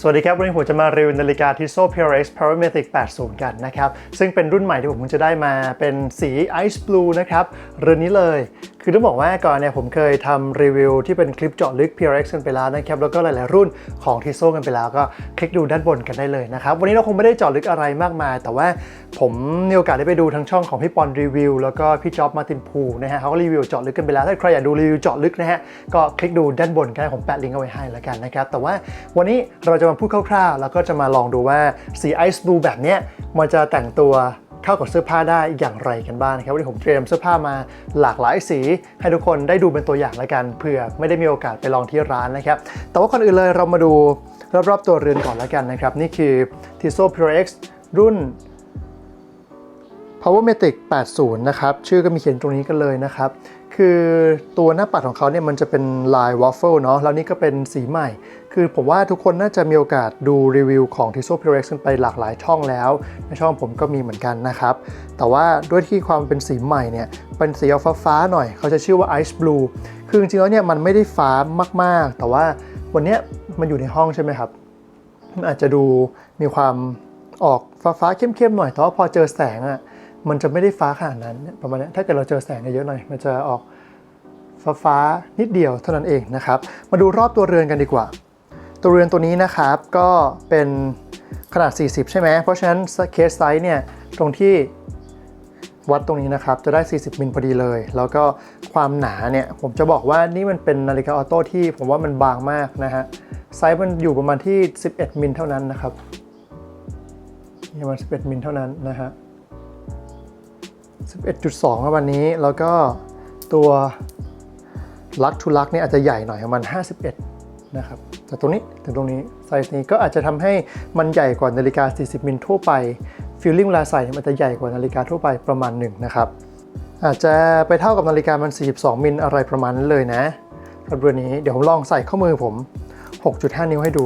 สวัสดีครับ วันนี้ผมจะมารีวิวนาฬิกา Tissot PRX Parametric 80 กันนะครับ ซึ่งเป็นรุ่นใหม่ที่ผมจะได้มาเป็นสี Ice Blue นะครับเรือนนี้เลย คือต้องบอกว่าก่อนเนี่ยผมเคยทำรีวิวที่เป็นคลิปเจาะลึก PRX กันไปแล้วนะครับ แล้วก็หลาย ๆ รุ่นของ Tissot กันไปแล้วก็คลิกดูด้านบนกันได้เลยนะครับ วันนี้เราคงไม่ได้เจาะลึกอะไรมากมาย แต่ว่าผมมีโอกาสได้ไปดูทั้งช่องของพี่ปอนรีวิวแล้วก็พี่จ๊อบมาตินพูนะฮะเขาก็รีวิวเจาะลึกกันไปแล้ว ถ้าใครอยากดูรีวิวเจาะลึกนะฮะก็คลิกดูด้านบนก็ได้ผมแปะลิงก์เอาไว้ให้แล้วกันนะครับแต่ว่าวันนี้เราจะมาพูดคร่าว ๆ แล้วก็จะมาลองดูว่าสีไอซ์บลูแบบเนี้ยมันจะแต่งตัว เข้ากับเสื้อผ้าได้อย่างไรกันบ้างนะครับวันนี้ผมเตรียมเสื้อผ้ามาหลากหลายสี ให้ทุกคนได้ดูเป็นตัวอย่างแล้วกันเผื่อไม่ได้มีโอกาสไปลองที่ร้านนะครับ แต่ว่าก่อนอื่นเลยเรามาดูรอบๆตัวเรือนก่อนแล้วกันนะครับ นี่คือ Tissot Pro X รุ่น Powermatic 80 นะครับ ชื่อก็มีเขียนตรงนี้กันเลยนะครับ คือตัวหน้าปัดของเขาเนี่ยมันจะเป็นลายวอฟเฟิลเนาะแล้วนี่ก็เป็นสีใหม่ คือผมว่าทุกคนน่าจะมีโอกาสดูรีวิวของ Tissot p r e x กันไปหลากหลายช่องแล้ว ในช่องผมก็มีเหมือนกันนะครับ แต่ว่าด้วยที่ความเป็นสีใหม่เนี่ยเป็นสีออกฟ้าๆหน่อย เขาจะชื่อว่า Ice Blue คือจริงๆแล้วเนี่ยมันไม่ได้ฟ้ามากๆ แต่ว่าวันนี้มันอยู่ในห้องใช่ไหมครับมันอาจจะดูมีความออกฟ้าๆเข้มๆหน่อยแต่ว่าพอเจอแสงอะ่ะ มันจะไม่ได้ฟ้าขนาดนั้นประมาณนี้ถ้าเกิดเราเจอแสงเยอะหน่อย มันจะออกฟ้าๆนิดเดียวเท่านั้นเองนะครับ มาดูรอบตัวเรือนกันดีกว่า ตัวเรือนตัวนี้นะครับก็เป็นขนาด 40 ใช่ไหมเพราะฉะนั้นเคสไซส์เนี่ยตรงที่วัดตรงนี้นะครับ จะได้ 40 มิลพอดีเลย แล้วก็ความหนาเนี่ย ผมจะบอกว่านี่มันเป็นนาฬิกาออโต้ที่ผมว่ามันบางมากนะฮะ ไซส์มันอยู่ประมาณที่ 11 มิลเท่านั้นนะครับประมาณ11 มิลเท่านั้นนะฮะ 11.2ครับวันนี้ แล้วก็ตัวลักทูลักเนี่ยอาจจะใหญ่หน่อยประมาณ51 นะครับแต่ตรงนี้ถึงตรงนี้ไซส์นี้ก็อาจจะทำให้มันใหญ่กว่านาฬิกา 40 มิลทั่วไปฟีลลิ่งเวลาใส่มันจะใหญ่กว่านาฬิกาทั่วไปประมาณหนึ่งนะครับ อาจจะไปเท่ากับนาฬิกามัน 42 มิลอะไรประมาณนั้นเลยนะรับเรือนี้เดี๋ยวผมลองใส่ข้อมือผม 6.5 นิ้วให้ดู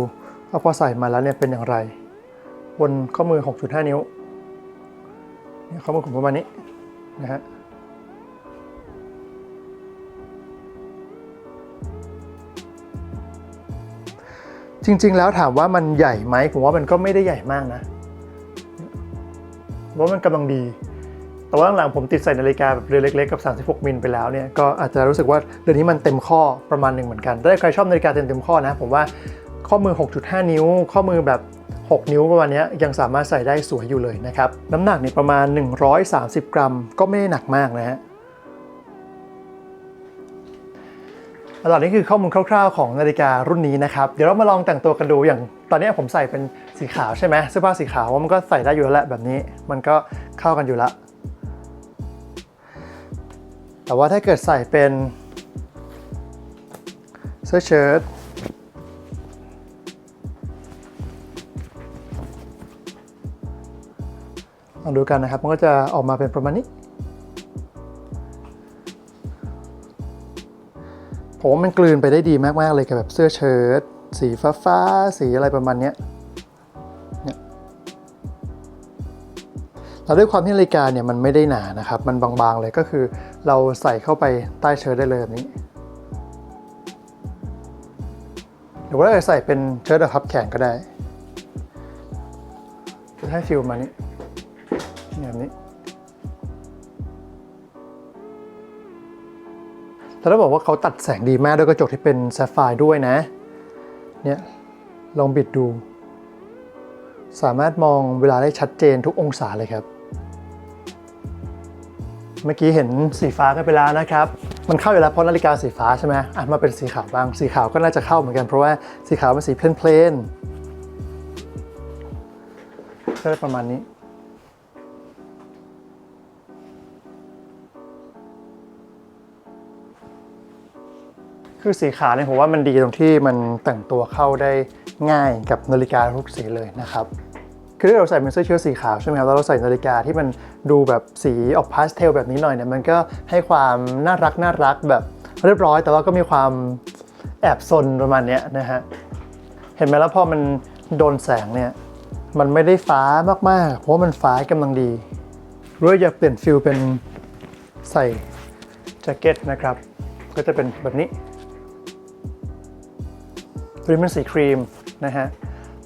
ว่าพอใส่มาแล้วเนี่ยเป็นอย่างไร บนข้อมือ 6.5 นิ้วเข้อมือผมประมาณนี้ นะฮะจริง ๆ แล้วถามว่ามันใหญ่ไหมผมว่ามันก็ไม่ได้ใหญ่มากนะว่ามันกำลังดี แต่ว่าหลังผมติดใส่นาฬิกาแบบเรือนเล็กๆกับ 36 มิลไปแล้วเนี่ยก็อาจจะรู้สึกว่าเรือนนี้มันเต็มข้อประมาณหนึ่งเหมือนกันถ้าใครชอบนาฬิกาเต็มเต็มข้อนะ ผมว่าข้อมือ 6.5 นิ้ว ข้อมือแบบ 6 นิ้วประมาณนี้ยังสามารถใส่ได้สวยอยู่เลยนะครับ น้ำหนักเนี่ยประมาณ 130 กรัม ก็ไม่ได้หนักมากนะฮะตอนนี้คือข้อมูลคร่าวๆของนาฬิการุ่นนี้นะครับ เดี๋ยวเรามาลองแต่งตัวกันดูอย่างตอนนี้ผมใส่เป็นสีขาวใช่ไหมเสื้อผ้าสีขาวว่ามันก็ใส่ได้อยู่แล้วแหละแบบนี้ มันก็เข้ากันอยู่ล้วแต่ว่าถ้าเกิดใส่เป็นเสื้อเชิ้ต ลองดูกันนะครับ มันก็จะออกมาเป็นประมาณนี้ ผมว่ามันกลืนไปได้ดีมาก ๆ เลยกับแบบเสื้อเชิ้ตสีฟ้าฟ้าๆสีอะไรประมาณเนี้เนี่ยแล้วด้วยความที่นาฬิกาเนี่ยมันไม่ได้หนานะครับ มันบางๆเลยก็คือเราใส่เข้าไปใต้เชิ้ตได้เลยแบบนี้ หรือว่าเราใส่เป็นเชิ้ตแบบพับแขนก็ได้จะให้ฟิลมานี้ แต่ต้องบอกว่าเขาตัดแสงดีมากด้วยกระจกที่เป็นแซฟไฟร์ด้วยนะ เนี่ยลองบิดดู สามารถมองเวลาได้ชัดเจนทุกองศาเลยครับ เมื่อกี้เห็นสีฟ้ากันไปแล้วนะครับ มันเข้าอยู่แล้วเพราะนาฬิกาสีฟ้าใช่ไหมอะมาเป็นสีขาวบ้าง สีขาวก็น่าจะเข้าเหมือนกันเพราะว่าสีขาวเป็นสีเพลนๆก็ได้ประมาณนี้ คือสีขาวเนี่ยผมว่ามันดีตรงที่มันแต่งตัวเข้าได้ง่ายกับนาฬิกาทุกสีเลยนะครับคือเราใส่เป็นเสื้อเชิ้ตสีขาวใช่ไหมครับแล้วเราใส่นาฬิกาที่มันดูแบบสีออกพาสเทลแบบนี้หน่อยเนี่ยมันก็ให้ความน่ารักน่ารักแบบเรียบร้อย แต่ว่าก็มีความแอบซนประมาณเนี้ยนะฮะเห็นไหมแล้วพอมันโดนแสงเนี่ยมันไม่ได้ฟ้ามากๆ เพราะว่ามันฟ้ากำลังดีหรือว่าอยากเปลี่ยนฟิลเป็นใส่แจ็คเก็ตนะครับ ก็จะเป็นแบบนี้ ตัวนี้เป็นสีครีมนะฮะ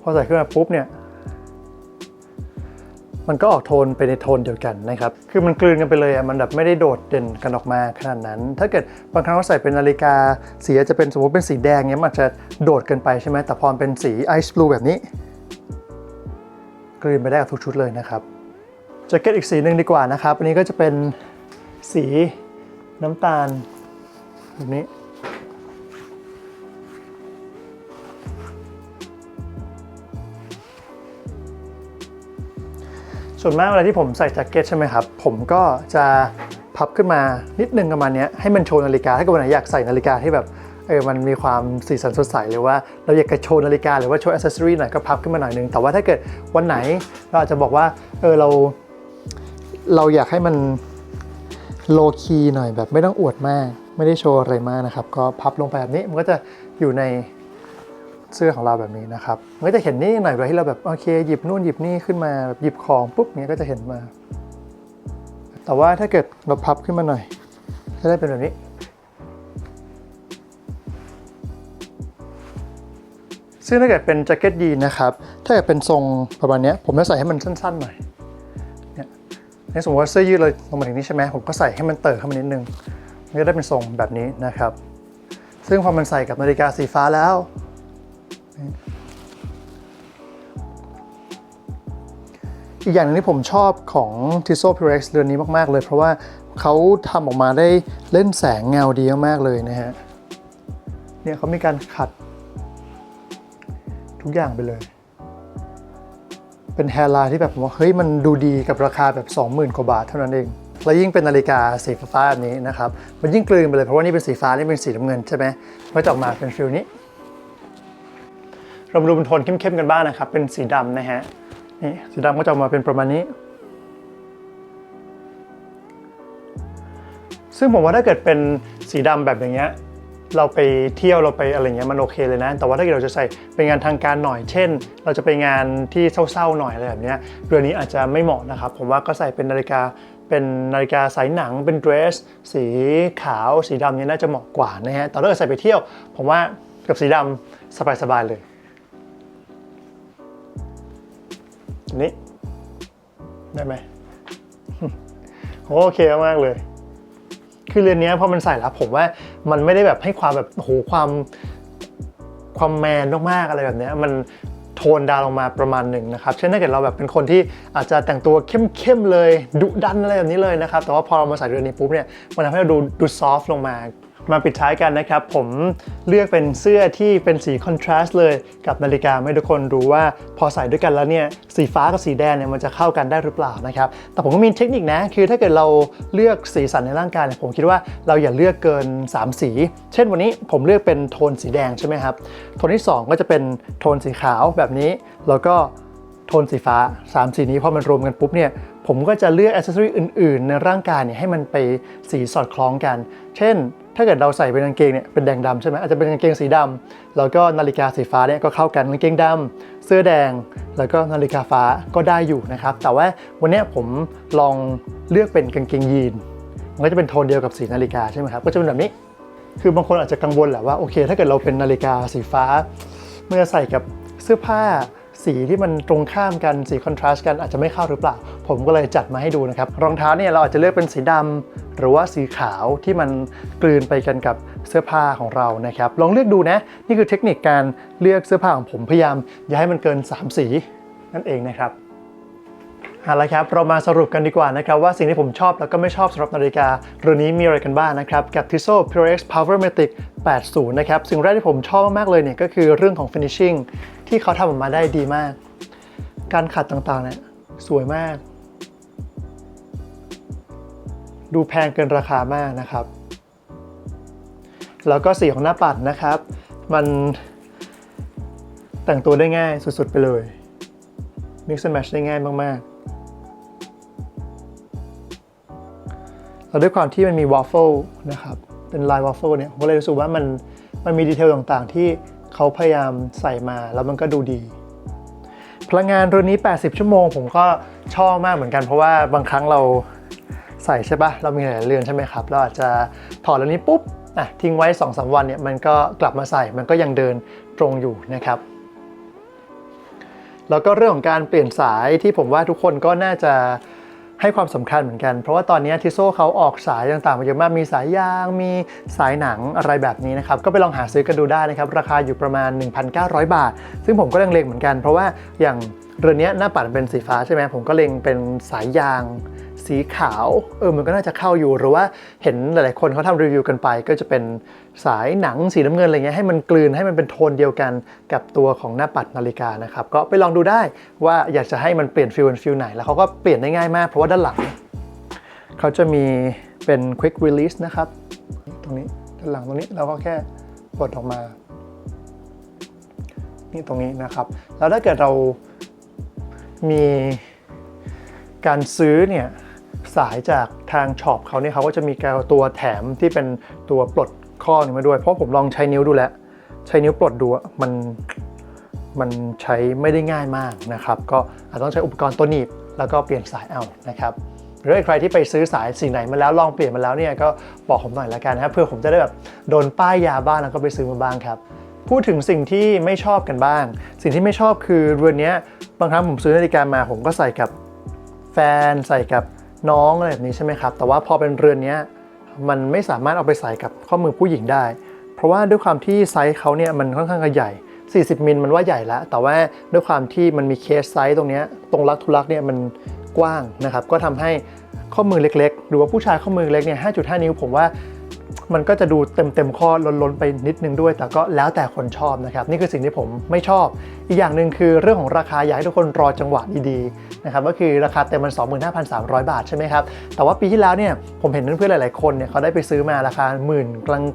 พอใส่ขึ้นมาปุ๊บเนี่ย มันก็ออกโทนไปในโทนเดียวกันนะครับ คือมันกลืนกันไปเลยอะ มันแบบไม่ได้โดดเด่นกันออกมาขนาดนั้น ถ้าเกิดบางครั้งเราใส่เป็นนาฬิกา สีจะเป็นสมมติเป็นสีแดงเนี้ยมันอาจจะโดดเกินไปใช่ไหม แต่พอเป็นสีไอซ์บลูแบบนี้ กลืนไปได้กับทุกชุดเลยนะครับแจ็คเก็ตอีกสีหนึ่งดีกว่านะครับ อันนี้ก็จะเป็นสีน้ำตาลแบบนี้ ส่วนมากเวลาที่ผมใส่แจ็คเก็ตใช่ไหมครับ ผมก็จะพับขึ้นมานิดนึงประมาณนี้ให้มันโชว์นาฬิกาถ้าเกิดวันไหนอยากใส่นาฬิกาที่แบบเออมันมีความสีสันสดใสหรือว่าเราอยากจะโชว์นาฬิกาหรือว่าโชว์อ c เซสซอรี่หน่อยก็พับขึ้นมาหน่อยนึง แต่ว่าถ้าเกิดวันไหนเราอาจจะบอกว่าเออเราเราอยากให้มันโลคีหน่อยแบบไม่ต้องอวดมาก ไม่ได้โชว์อะไรมากนะครับ ก็พับลงไปแบบนี้มันก็จะอยู่ใน เสื้อของเราแบบนี้นะครับมันก็จะเห็นนี่หน่อยเวลาที่เราแบบโอเคหยิบนู่นหยิบนี่ขึ้นมาหยิบของปุ๊บเนี้ยก็จะเห็นมา แต่ว่าถ้าเกิดเราพับขึ้นมาหน่อยจะได้เป็นแบบนี้ ซึ่งถ้าเกิดเป็นแจ็คเก็ตยีนนะครับ ถ้าเกิดเป็นทรงประมาณนี้ผมจะใส่ให้มันสั้นๆหน่อยเนี่ยในสมมติว่าเสื้อยืดเลยลงมาถึงนี้ใช่ไหมผมก็ใส่ให้มันเติร์เข้ามานิดนึงมันก็ได้เป็นทรงแบบนี้นะครับ ซึ่งพอมันใส่กับนาฬิกาสีฟ้าแล้ว อีกอย่างนึงที่ผมชอบของ t i s s o p u r e x เรือนนี้มากๆเลย เพราะว่าเขาทำออกมาได้เล่นแสงเงาดีมากๆเลยนะฮะ เนี่ยเขามีการขัด ทุกอย่างไปเลย เป็นแฮร์ไลน์ที่แบบผมว่าเฮ้ยมันดูดีกับราคาแบบ 20,000 กว่าบาทเท่านั้นเองแล้วยิ่งเป็นนาฬิกาสีฟ้าแบบนี้นะครับ มันยิ่งกลืนไปเลยเพราะว่านี่เป็นสีฟ้า นี่เป็นสีน้ำเงินใช่ไหมมันก็จะออกมาเป็นฟิลนี้ เรามาดูเป็นโทนเข้มๆกันบ้างนะครับ เป็นสีดำนะฮะ นี่สีดำก็จะออกมาเป็นประมาณนี้ ซึ่งผมว่าถ้าเกิดเป็นสีดำแบบอย่างเงี้ยเราไปเที่ยวเราไปอะไรเงี้ยมันโอเคเลยนะ แต่ว่าถ้าเกิดเราจะใส่เป็นงานทางการหน่อยเช่น เราจะไปงานที่เศร้าๆหน่อยอะไรแบบเนี้ยเรือนนี้อาจจะไม่เหมาะนะครับ ผมว่าก็ใส่เป็นนาฬิกาเป็นนาฬิกาสายหนังเป็นเดรส สีขาว สีดำเนี่ยน่าจะเหมาะกว่านะฮะแต่ถ้าเกิดใส่ไปเที่ยว ผมว่ากับสีดำสบายๆเลย นี้ได้ไหมโอเคมากเลย คือเรือนนี้พอมันใส่แล้วผมว่ามันไม่ได้แบบให้ความแบบโหความความแมนมากๆอะไรแบบนี้มันโทนดาวลงมาประมาณหนึ่งนะครับ เช่นถ้าเกิดเราแบบเป็นคนที่อาจจะแต่งตัวเข้มๆเลยดุดันอะไรแบบนี้เลยนะครับ แต่ว่าพอเรามาใส่เรือนนี้ปุ๊บเนี่ยมันทำให้เราดูดูซอฟต์ลงมา มาปิดท้ายกันนะครับ ผมเลือกเป็นเสื้อที่เป็นสีคอนทราสต์เลยกับนาฬิกาให้ทุกคนรู้ว่าพอใส่ด้วยกันแล้วเนี่ยสีฟ้ากับสีแดงเนี่ยมันจะเข้ากันได้หรือเปล่านะครับ แต่ผมก็มีเทคนิคนะ คือถ้าเกิดเราเลือกสีสันในร่างกายเนี่ยผมคิดว่าเราอย่าเลือกเกิน 3 สี เช่นวันนี้ผมเลือกเป็นโทนสีแดงใช่ไหมครับ โทนที่ 2 ก็จะเป็นโทนสีขาวแบบนี้ แล้วก็โทนสีฟ้า 3 สีนี้พอมันรวมกันปุ๊บเนี่ยผมก็จะเลือกอ c เซสซอรีอื่น ๆ ในร่างกายเนี่ยให้มันไปสีสอดคล้องกัน เช่น ถ้าเกิดเราใส่เป็นกางเกงเนี่ยเป็นแดงดำใช่ไหมอาจจะเป็นกางเกงสีดำแล้วก็นาฬิกาสีฟ้าเนี่ยก็เข้ากันกางเกงดำเสื้อแดง แล้วก็นาฬิกาฟ้าก็ได้อยู่นะครับ แต่ว่าวันนี้ผมลองเลือกเป็นกางเกงยีนมันก็จะเป็นโทนเดียวกับสีนาฬิกาใช่ไหมครับก็จะเป็นแบบนี้ คือบางคนอาจจะกังวลแหละว่าโอเค ถ้าเกิดเราเป็นนาฬิกาสีฟ้า เมื่อใส่กับเสื้อผ้า สีที่มันตรงข้ามกันสีคอนทราสต์กันอาจจะไม่เข้าหรือเปล่า ผมก็เลยจัดมาให้ดูนะครับ รองเท้าเนี่ยเราอาจจะเลือกเป็นสีดำหรือว่าสีขาวที่มันกลืนไปกันกับเสื้อผ้าของเรานะครับ ลองเลือกดูนะ นี่คือเทคนิคการเลือกเสื้อผ้าของผมพยายามอย่าให้มันเกิน 3 สีนั่นเองนะครับเอาละครับ เรามาสรุปกันดีกว่านะครับ ว่าสิ่งที่ผมชอบแล้วก็ไม่ชอบสำหรับนาฬิกาเรือนนี้มีอะไรกันบ้างนะครับ กับ Tissot Purex Powermatic 80 นะครับ สิ่งแรกที่ผมชอบมากๆเลยเนี่ยก็คือเรื่องของ finishing ที่เขาทำออกมาได้ดีมาก การขัดต่างๆเนี่ยสวยมาก ดูแพงเกินราคามากนะครับ แล้วก็สีของหน้าปัดนะครับ มันแต่งตัวได้ง่ายสุดๆไปเลย mix and match ได้ง่ายมากๆแล้วด้วยความที่มันมีวอฟเฟิลนะครับ เป็นลายวอฟเฟิลเนี่ย ผมก็เลยรู้สึกว่ามันมันมีดีเทลต่างๆที่ เขาพยายามใส่มาแล้วมันก็ดูดี พลังงานรือนนี้ 80 ชั่วโมง ผมก็ชอบมากเหมือนกันเพราะว่าบางครั้งเราใส่ใช่ปะเรามีหลายเรือนใช่ไหมครับ เราอาจจะถอดเรือนนี้ปุ๊บอะทิ้งไว้ 2-3 วันเนี่ยมันก็กลับมาใส่มันก็ยังเดินตรงอยู่นะครับแล้วก็เรื่องของการเปลี่ยนสายที่ผมว่าทุกคนก็น่าจะ ให้ความสำคัญเหมือนกัน เพราะว่าตอนนี้ทิโซเขาออกสายต่างๆมาเยอะมากมีสายยางมีสายหนังอะไรแบบนี้นะครับ ก็ไปลองหาซื้อกันดูได้นะครับ ราคาอยู่ประมาณ 1,900 บาท ซึ่งผมก็เล็งๆเหมือนกัน เพราะว่าอย่างเรือนนี้หน้าปัดเป็นสีฟ้าใช่ไหมผมก็เล็งเป็นสายยาง สีขาวเออมันก็น่าจะเข้าอยู่หรือว่าเห็นหลาย ๆ คนเขาทำรีวิวกันไป ก็จะเป็นสายหนังสีน้ำเงินอะไรเงี้ยให้มันกลืนให้มันเป็นโทนเดียวกันกับตัวของหน้าปัดนาฬิกานะครับก็ไปลองดูได้ว่าอยากจะให้มันเปลี่ยนฟิลเป็นฟิลไหน แล้วเขาก็เปลี่ยนได้ง่ายมากเพราะว่าด้านหลังเขาจะมีเป็น quick release นะครับ ตรงนี้ด้านหลังตรงนี้เราก็แค่ปลดออกมา นี่ตรงนี้นะครับ แล้วถ้าเกิดเรามีการซื้อเนี่ย สายจากทางช็อปเขาเนี่ยเขาก็จะมีกาวตัวแถมที่เป็นตัวปลดข้อนี้มาด้วย เพราะผมลองใช้นิ้วดูแล้ว ใช้นิ้วปลดดูมันมันใช้ไม่ได้ง่ายมากนะครับ ก็อาจต้องใช้อุปกรณ์ตัวหนีบแล้วก็เปลี่ยนสายเอานะครับหรือใครที่ไปซื้อสายสิ่งไหนมาแล้วลองเปลี่ยนมาแล้วเนี่ยก็บอกผมหน่อยละกันนะเพื่อผมจะได้แบบโดนป้ายยาบ้างแล้วก็ไปซื้อมาบ้างครับพูดถึงสิ่งที่ไม่ชอบกันบ้าง สิ่งที่ไม่ชอบคือเรือนนี้บางครั้งผมซื้อนาฬิกามาผมก็ใส่กับแฟนใส่กับ น้องอะไรแบบนี้ใช่ไหมครับ แต่ว่าพอเป็นเรือนนี้มันไม่สามารถเอาไปใส่กับข้อมือผู้หญิงได้ เพราะว่าด้วยความที่ไซส์เขาเนี่ยมันค่อนข้างใหญ่ 40 มิลมันว่าใหญ่แล้ว แต่ว่าด้วยความที่มันมีเคสไซส์ตรงนี้ตรงลักทุลักเนี่ยมันกว้างนะครับ ก็ทำให้ข้อมือเล็กๆ หรือว่าผู้ชายข้อมือเล็กเนี่ย 5.5 นิ้วผมว่า มันก็จะดูเต็มเต็มๆข้อล้นๆไปนิดนึงด้วย แต่ก็แล้วแต่คนชอบนะครับ นี่คือสิ่งที่ผมไม่ชอบ อีกอย่างหนึ่งคือเรื่องของราคาอยากให้ทุกคนรอจังหวะดีๆนะครับก็คือราคาเต็มมัน 25,300 บาทใช่ไหมครับ แต่ว่าปีที่แล้วเนี่ยผมเห็นเพื่อนๆหลายๆคนเนี่ยเขาได้ไปซื้อมาราคาหมื่น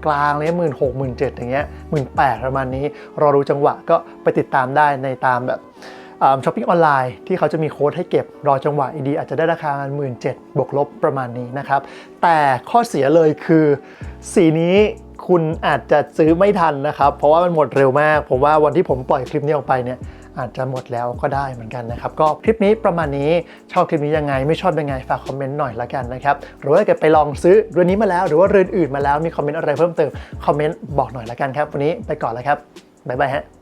กลางๆเลยหมื่นหกหมื่นเจ็ดอย่างเงี้ยหมื่นแปดประมาณนี้รอดูจังหวะก็ไปติดตามได้ในตามแบบ ช้อปปิ้งออนไลน์ที่เขาจะมีโค้ดให้เก็บรอจังหวะดีๆอาจจะได้ราคาหมื่นเจ็ดบวกลบประมาณนี้นะครับ แต่ข้อเสียเลยคือ สีนี้คุณอาจจะซื้อไม่ทันนะครับ เพราะว่ามันหมดเร็วมาก ผมว่าวันที่ผมปล่อยคลิปนี้ออกไปเนี่ยอาจจะหมดแล้วก็ได้เหมือนกันนะครับ ก็คลิปนี้ประมาณนี้ชอบคลิปนี้ยังไง ไม่ชอบยังไงฝากคอมเมนต์หน่อยละกันนะครับ หรือว่าเกิดไปลองซื้อเรือนนี้มาแล้ว หรือว่าเรือนอื่นมาแล้วมีคอมเมนต์อะไรเพิ่มเติมคอมเมนต์บอกหน่อยละกันครับ วันนี้ไปก่อนแล้วครับบ๊ายบายฮะ